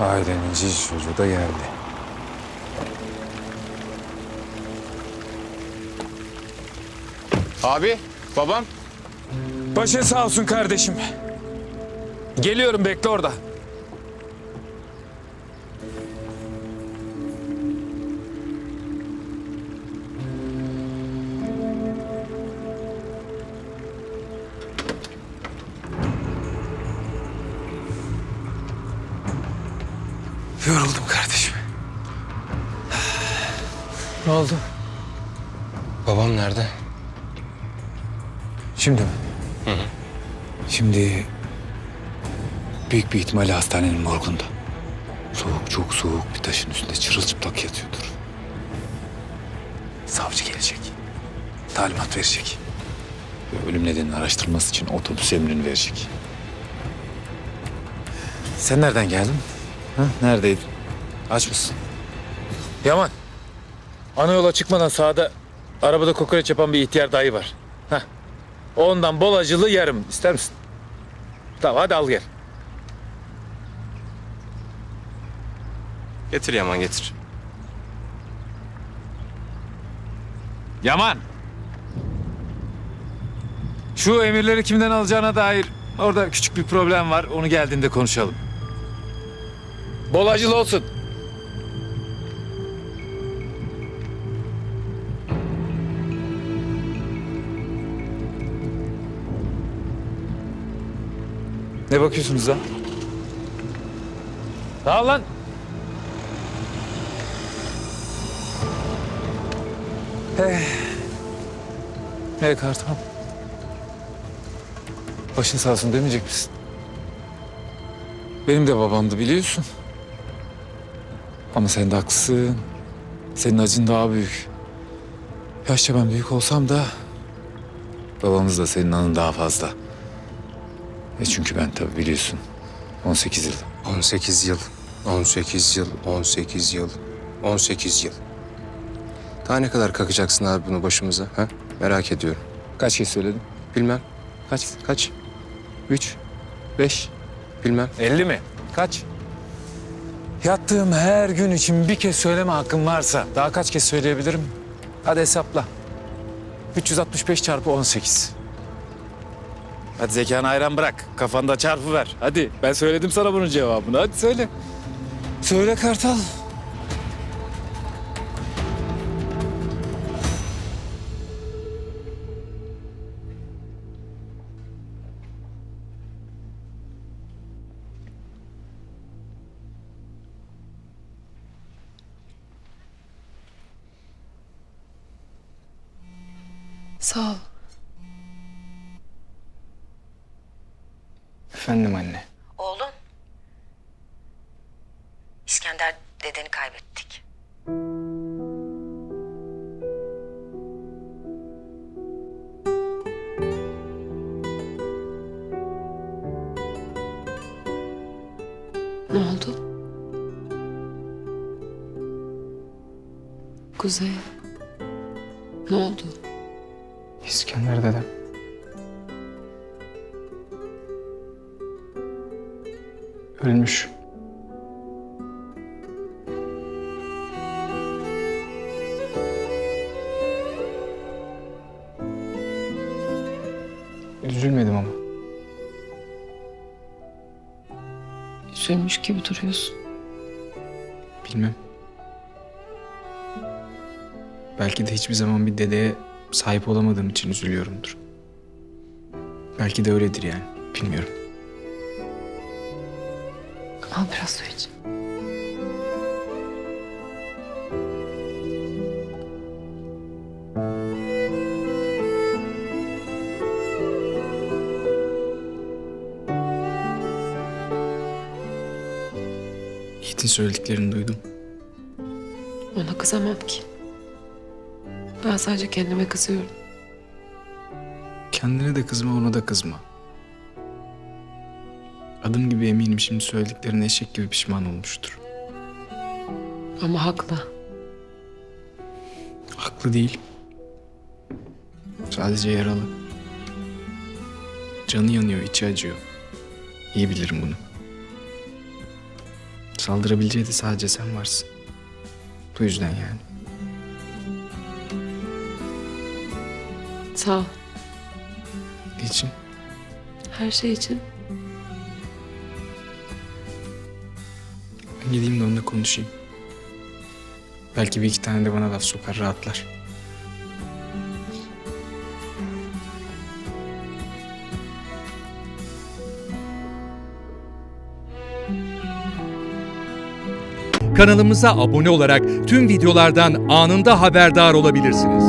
Ailenin cici çocuğu da geldi. Abi, babam. Başın sağ olsun kardeşim. Geliyorum bekle orada. Yoruldum kardeşim. Ne oldu? Babam nerede? Şimdi mi? Şimdi büyük bir ihtimalle hastanenin morgunda. Soğuk, çok soğuk bir taşın üstünde çırılçıplak yatıyordur. Savcı gelecek. Talimat verecek. Ve ölüm nedenini araştırması için otobüs emrini verecek. Sen nereden geldin? Ha? Neredeydin? Aç mısın? Yaman. Ana yola çıkmadan sağda arabada kokoreç yapan bir ihtiyar dayı var. Heh. Ondan bol acılı yarım. İster misin? Tamam hadi al gel. Getir Yaman getir. Yaman. Şu emirleri kimden alacağına dair orada küçük bir problem var. Onu geldiğinde konuşalım. Bol acılı olsun. Ne bakıyorsunuz lan? Sağ ol lan. Hey kartam. Başın sağ olsun demeyecek misin? Benim de babamdı biliyorsun. Ama sen de haklısın. Senin acın daha büyük. Yaşça ben büyük olsam da... ...babamız da senin anın daha fazla. E çünkü ben tabii biliyorsun. 18 yıl. 18 yıl, 18 yıl, 18 yıl, 18 yıl. Daha ne kadar kakacaksın abi bunu başımıza? Ha? Merak ediyorum. Kaç kez söyledim? Bilmem. Kaç? Kaç? Üç? Beş? Bilmem. 50 mi? Kaç? Yattığım her gün için bir kez söyleme hakkım varsa daha kaç kez söyleyebilirim? Hadi hesapla. 365 çarpı 18. Hadi zekanı ayran bırak. Kafanda çarpı ver. Hadi ben söyledim sana bunun cevabını. Hadi söyle. Söyle Kartal. Sağ ol. Efendim anne. Oğlum. İskender dedeni kaybettik. Ne oldu? Kuzey. Ne oldu? İskender dedem. Ölmüş. Üzülmedim ama. Üzülmüş gibi duruyorsun. Bilmem. Belki de hiçbir zaman bir dedeye sahip olamadığım için üzülüyorumdur. Belki de öyledir yani. Bilmiyorum. Al biraz su iç. Yiğit'in söylediklerini duydum. Ona kızamam ki. Ben sadece kendime kızıyorum. Kendine de kızma, ona da kızma. Adım gibi eminim şimdi söylediklerine eşek gibi pişman olmuştur. Ama haklı. Haklı değil. Sadece yaralı. Canı yanıyor, içi acıyor. İyi bilirim bunu. Kaldırabileceği de sadece sen varsın. Bu yüzden yani. Sağ ol. Niçin? Her şey için. Gideyim de onunla konuşayım. Belki bir iki tane de bana laf sokar rahatlar. Kanalımıza abone olarak tüm videolardan anında haberdar olabilirsiniz.